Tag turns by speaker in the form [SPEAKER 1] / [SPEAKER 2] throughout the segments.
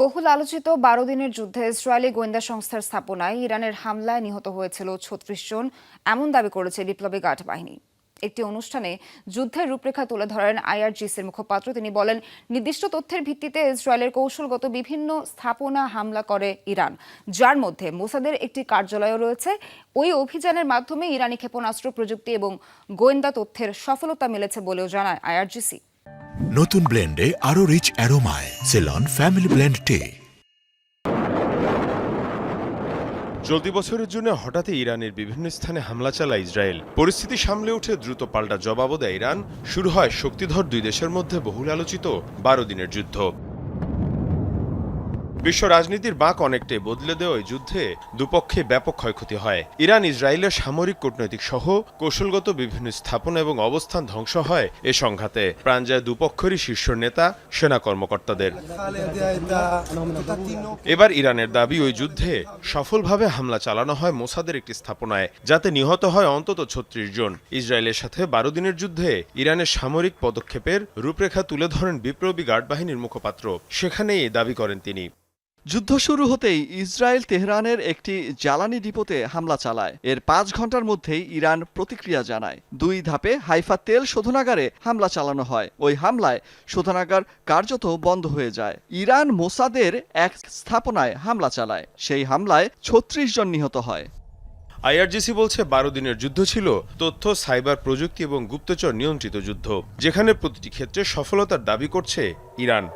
[SPEAKER 1] বহুল আলোচিত বারো দিনের যুদ্ধে ইসরায়েলি গোয়েন্দা সংস্থার স্থাপনায় ইরানের হামলায় নিহত হয়েছিল ছত্রিশ জন, এমন দাবি করেছে বিপ্লবী গার্ড বাহিনী। একটি অনুষ্ঠানে যুদ্ধের রূপরেখা তুলে ধরেন আইআরজিসির মুখপাত্র। তিনি বলেন, নির্দিষ্ট তথ্যের ভিত্তিতে ইসরায়েলের কৌশলগত বিভিন্ন স্থাপনা হামলা করে ইরান, যার মধ্যে মোসাদের একটি কার্যালয় রয়েছে। ওই অভিযানের মাধ্যমে ইরানি ক্ষেপণাস্ত্র প্রযুক্তি এবং গোয়েন্দা তথ্যের সফলতা মিলেছে বলেও জানায় আইআরজিসি।
[SPEAKER 2] নতুন ব্লেন্ডে আরও রিচ অ্যারোমায় সেলন ফ্যামিলি ব্লেন্ড টে
[SPEAKER 3] চলতি বছরের জন্য হঠাৎই ইরানের বিভিন্ন স্থানে হামলা চালায় ইসরায়েল। পরিস্থিতি সামলে উঠে দ্রুত পাল্টা জবাবও দেয় ইরান। শুরু হয় শক্তিধর দুই দেশের মধ্যে বহুল আলোচিত বারো দিনের যুদ্ধ। বিশ্ব রাজনীতির বাঁক অনেকটাই বদলে দেওয়া এই যুদ্ধে দুপক্ষে ব্যাপক ক্ষয়ক্ষতি হয়। ইরান, ইসরায়েলের সামরিক কূটনৈতিক সহ কৌশলগত বিভিন্ন স্থাপনা এবং অবস্থান ধ্বংস হয় এ সংঘাতে। প্রাণ যায় দুপক্ষেরই শীর্ষ নেতা, সেনা কর্মকর্তাদের। এবার ইরানের দাবি, ওই যুদ্ধে সফলভাবে হামলা চালানো হয় মোসাদের একটি স্থাপনায়, যাতে নিহত হয় অন্তত ছত্রিশ জন। ইসরায়েলের সাথে বারো দিনের যুদ্ধে ইরানের সামরিক পদক্ষেপের রূপরেখা তুলে ধরেন বিপ্লবী গার্ড বাহিনীর মুখপাত্র। সেখানেই দাবি করেন তিনি।
[SPEAKER 4] যুদ্ধ শুরু হতেই ইসরায়েল তেহরানের একটি জ্বালানি ডিপোতে হামলা চালায়। এর পাঁচ ঘণ্টার মধ্যেই ইরান প্রতিক্রিয়া জানায়। দুই ধাপে হাইফা তেল শোধনাগারে হামলা চালানো হয়। ওই হামলায় শোধনাগার কার্যত বন্ধ হয়ে যায়। ইরান মোসাদের এক স্থাপনায় হামলা চালায়। সেই হামলায় ছত্রিশ জন নিহত হয়।
[SPEAKER 3] আইআরজিসি বলছে বারো দিনের যুদ্ধ ছিল তথ্য, সাইবার প্রযুক্তি এবং গুপ্তচর নিয়ন্ত্রিত যুদ্ধ, যেখানে প্রতিটি ক্ষেত্রে সফলতার দাবি করছে ইরান।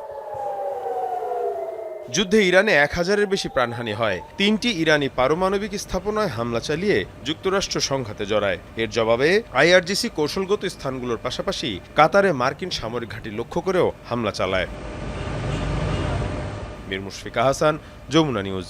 [SPEAKER 3] যুদ্ধে ইরানে এক হাজারের বেশি প্রাণহানি হয়। তিনটি ইরানি পারমাণবিক স্থাপনায় হামলা চালিয়ে যুক্তরাষ্ট্র সংঘাতে জড়ায়। এর জবাবে আইআরজিসি কৌশলগত স্থানগুলোর পাশাপাশি কাতারে মার্কিন সামরিক ঘাঁটি লক্ষ্য করেও হামলা চালায়। মীর মুশফিকা হাসান, যমুনা নিউজ।